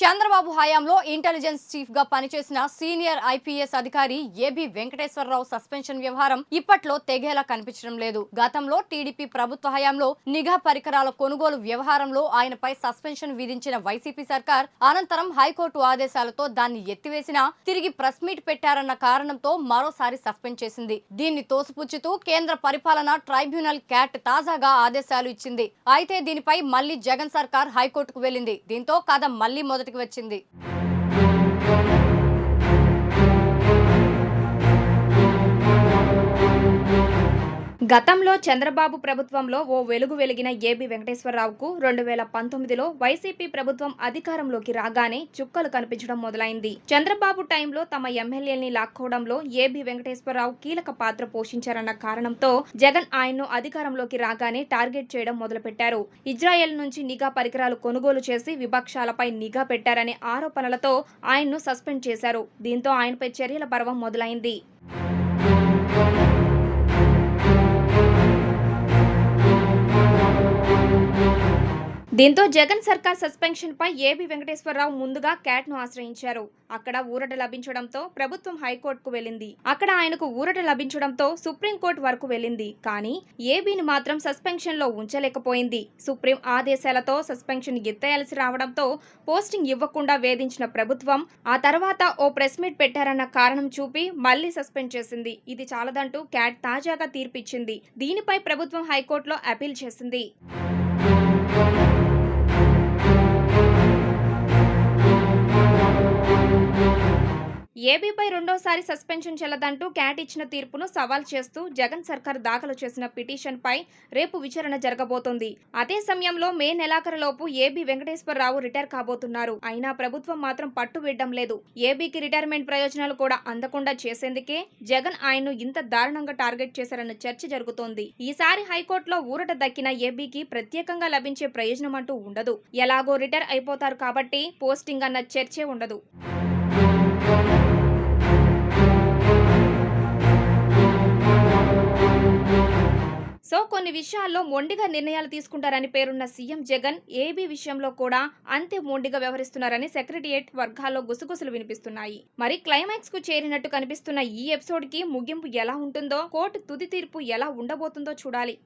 చంద్రబాబు హయాంలో ఇంటెలిజెన్స్ చీఫ్గా పనిచేసిన సీనియర్ ఐపీఎస్ అధికారి ఏబి వెంకటేశ్వరరావు సస్పెన్షన్ వ్యవహారం ఇప్పట్లో తెగేలా కనిపించడం లేదు. గతంలో టీడీపీ ప్రభుత్వ హయాంలో నిఘా పరికరాల కొనుగోలు వ్యవహారంలో ఆయనపై సస్పెన్షన్ విధించిన వైసీపీ సర్కార్ అనంతరం హైకోర్టు ఆదేశాలతో దాన్ని ఎత్తివేసినా తిరిగి ప్రెస్ మీట్ పెట్టారన్న కారణంతో మరోసారి సస్పెండ్ చేసింది. దీన్ని తోసిపుచ్చుతూ కేంద్ర పరిపాలన ట్రైబ్యునల్ క్యాట్ తాజాగా ఆదేశాలు ఇచ్చింది. అయితే దీనిపై మళ్ళీ జగన్ సర్కార్ హైకోర్టుకు వెళ్ళింది దీంతో కథ మళ్ళీ బయటకు వచ్చింది. గతంలో చంద్రబాబు ప్రభుత్వంలో ఓ వెలుగు వెలిగిన ఏబి వెంకటేశ్వరరావుకు రెండు వేల పంతొమ్మిదిలో వైసీపీ ప్రభుత్వం అధికారంలోకి రాగానే చుక్కలు కనిపించడం మొదలైంది. చంద్రబాబు టైంలో తమ ఎమ్మెల్యేల్ని లాక్కోవడంలో ఏబి వెంకటేశ్వరరావు కీలక పాత్ర పోషించారన్న కారణంతో జగన్ ఆయన్ను అధికారంలోకి రాగానే టార్గెట్ చేయడం మొదలుపెట్టారు. ఇజ్రాయెల్ నుంచి నిఘా పరికరాలు కొనుగోలు చేసి విపక్షాలపై నిఘా పెట్టారనే ఆరోపణలతో ఆయన్ను సస్పెండ్ చేశారు. దీంతో ఆయనపై చర్యల పర్వం మొదలైంది. దీంతో జగన్ సర్కార్ సస్పెన్షన్ పై ఏబి వెంకటేశ్వరరావు ముందుగా క్యాట్ను ఆశ్రయించారు. అక్కడ ఊరట లభించడంతో ప్రభుత్వం హైకోర్టుకు వెళ్ళింది. అక్కడ ఆయనకు ఊరట లభించడంతో సుప్రీంకోర్టు వరకు వెళ్ళింది. కానీ ఏబీని మాత్రం సస్పెన్షన్లో ఉంచలేకపోయింది. సుప్రీం ఆదేశాలతో సస్పెన్షన్ ఎత్తేయాల్సి రావడంతో పోస్టింగ్ ఇవ్వకుండా వేధించిన ప్రభుత్వం ఆ తర్వాత ఓ ప్రెస్ మీట్ పెట్టారన్న కారణం చూపి మళ్ళీ సస్పెండ్ చేసింది. ఇది చాలదంటూ క్యాట్ తాజాగా తీర్పిచ్చింది. దీనిపై ప్రభుత్వం హైకోర్టులో అపీల్ చేసింది. ఏబీపై రెండోసారి సస్పెన్షన్ చెల్లదంటూ క్యాట్ ఇచ్చిన తీర్పును సవాల్ చేస్తూ జగన్ సర్కార్ దాఖలు చేసిన పిటిషన్పై రేపు విచారణ జరగబోతోంది. అదే సమయంలో మే నెలాఖరులోపు ఏబీ వెంకటేశ్వరరావు రిటైర్ కాబోతున్నారు. అయినా ప్రభుత్వం మాత్రం పట్టు విడ్డం లేదు. ఏబీకి రిటైర్మెంట్ ప్రయోజనాలు కూడా అందకుండా చేసేందుకే జగన్ ఆయన్ను ఇంత దారుణంగా టార్గెట్ చేశారన్న చర్చ జరుగుతోంది. ఈసారి హైకోర్టులో ఊరట దక్కిన ఏబీకి ప్రత్యేకంగా లభించే ప్రయోజనం అంటూ ఉండదు. ఎలాగో రిటైర్ అయిపోతారు కాబట్టి పోస్టింగ్ అన్న చర్చే ఉండదు. కొన్ని విషయాల్లో మొండిగా నిర్ణయాలు తీసుకుంటారని పేరున్న సీఎం జగన్ ఏబీ విషయంలో కూడా అంతే మొండిగా వ్యవహరిస్తున్నారని సెక్రటరియట్ వర్గాల్లో గుసగుసలు వినిపిస్తున్నాయి. మరి క్లైమాక్స్కు చేరినట్టు కనిపిస్తున్న ఈ ఎపిసోడ్కి ముగింపు ఎలా ఉంటుందో కోర్టు తుది తీర్పు ఎలా ఉండబోతుందో చూడాలి.